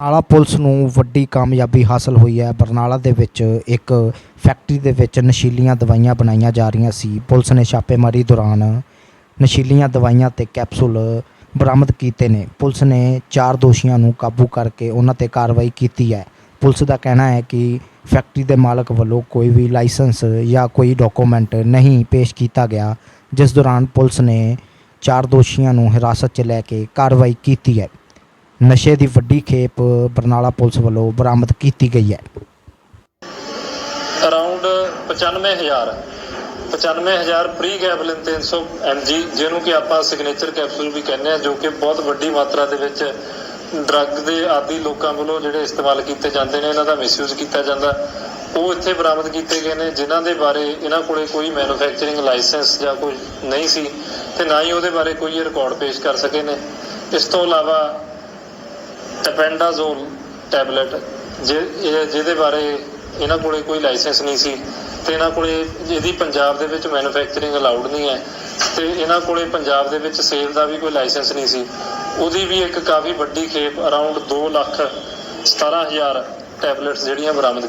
Barnala police ਨੂੰ ਵੱਡੀ ਕਾਮਯਾਬੀ ਹਾਸਲ ਹੋਈ ਹੈ। ਬਰਨਾਲਾ ਦੇ ਵਿੱਚ ਇੱਕ ਫੈਕਟਰੀ ਦੇ ਵਿੱਚ ਨਸ਼ੀਲੀਆਂ ਦਵਾਈਆਂ ਬਣਾਈਆਂ ਜਾ ਰਹੀਆਂ ਸੀ। ਪੁਲਿਸ ਨੇ ਛਾਪੇਮਾਰੀ ਦੌਰਾਨ ਨਸ਼ੀਲੀਆਂ ਦਵਾਈਆਂ ਤੇ ਕੈਪਸੂਲ ਬਰਾਮਦ ਕੀਤੇ ਨੇ। ਪੁਲਿਸ ਨੇ ਚਾਰ ਦੋਸ਼ੀਆਂ ਨੂੰ ਕਾਬੂ ਕਰਕੇ ਉਹਨਾਂ ਤੇ ਕਾਰਵਾਈ ਕੀਤੀ ਹੈ। ਪੁਲਿਸ ਦਾ ਕਹਿਣਾ ਹੈ ਕਿ ਫੈਕਟਰੀ ਦੇ ਮਾਲਕ ਵੱਲੋਂ ਕੋਈ ਵੀ ਲਾਇਸੈਂਸ ਜਾਂ ਕੋਈ ਡਾਕੂਮੈਂਟ ਨਹੀਂ ਪੇਸ਼ ਕੀਤਾ ਗਿਆ। ਜਿਸ ਦੌਰਾਨ ਪੁਲਿਸ ਨੇ ਚਾਰ ਦੋਸ਼ੀਆਂ ਨੂੰ ਹਿਰਾਸਤ 'ਚ ਲੈ ਕੇ ਕਾਰਵਾਈ ਕੀਤੀ ਹੈ। ਨਸ਼ੇ ਦੀ ਵੱਡੀ ਖੇਪ ਬਰਨਾਲਾ ਪੁਲਿਸ ਵੱਲੋਂ ਬਰਾਮਦ ਕੀਤੀ ਗਈ ਹੈ। ਅਰਾਊਂਡ 95000 95000 ਪ੍ਰੀ ਗੈਬਲਿਨ 300 mg ਜਿਹਨੂੰ ਕਿ ਆਪਾਂ ਸਿਗਨੇਚਰ ਕੈਪਸੂਲ ਵੀ ਕਹਿੰਦੇ ਆ ਜੋ ਕਿ ਬਹੁਤ ਵੱਡੀ ਮਾਤਰਾ ਦੇ ਵਿੱਚ ਡਰੱਗ ਦੇ ਆਦੀ ਲੋਕਾਂ ਵੱਲੋਂ ਜਿਹੜੇ ਇਸਤੇਮਾਲ ਕੀਤੇ ਜਾਂਦੇ ਨੇ, ਇਹਨਾਂ ਦਾ ਮਿਸਯੂਜ਼ ਕੀਤਾ ਜਾਂਦਾ। ਉਹ ਇੱਥੇ ਬਰਾਮਦ ਕੀਤੇ ਗਏ ਨੇ, ਜਿਨ੍ਹਾਂ ਦੇ ਬਾਰੇ ਇਹਨਾਂ ਕੋਲੇ ਕੋਈ ਮੈਨੂਫੈਕਚਰਿੰਗ ਲਾਇਸੈਂਸ ਜਾਂ ਕੋਈ ਨਹੀਂ ਸੀ, ਤੇ ਨਾ ਹੀ ਉਹਦੇ ਬਾਰੇ ਕੋਈ ਰਿਕਾਰਡ ਪੇਸ਼ ਕਰ ਸਕੇ ਨੇ। ਇਸ ਤੋਂ ਇਲਾਵਾ ਟੈਪੈਂਡਾਜ਼ੋਲ ਟੈਬਲੇਟ ਜਿ- ਜਿਹਦੇ ਬਾਰੇ ਇਹਨਾਂ ਕੋਲੇ ਕੋਈ ਲਾਇਸੈਂਸ ਨਹੀਂ ਸੀ ਤੇ ਇਹਨਾਂ ਕੋਲੇ ਇਹਦੀ ਪੰਜਾਬ ਦੇ ਵਿੱਚ ਮੈਨੂਫੈਕਚਰਿੰਗ ਅਲਾਉਡ ਨਹੀਂ ਹੈ ਤੇ ਇਹਨਾਂ ਕੋਲੇ ਪੰਜਾਬ ਦੇ ਵਿੱਚ ਸੇਲ ਦਾ ਵੀ ਕੋਈ ਲਾਇਸੈਂਸ ਨਹੀਂ ਸੀ। ਉਹਦੀ ਵੀ ਇੱਕ ਕਾਫੀ ਵੱਡੀ ਖੇਪ ਅਰਾਊਂਡ 2 ਲੱਖ 17000 ਟੈਬਲੇਟਸ ਜਿਹੜੀਆਂ ਬਰਾਮਦ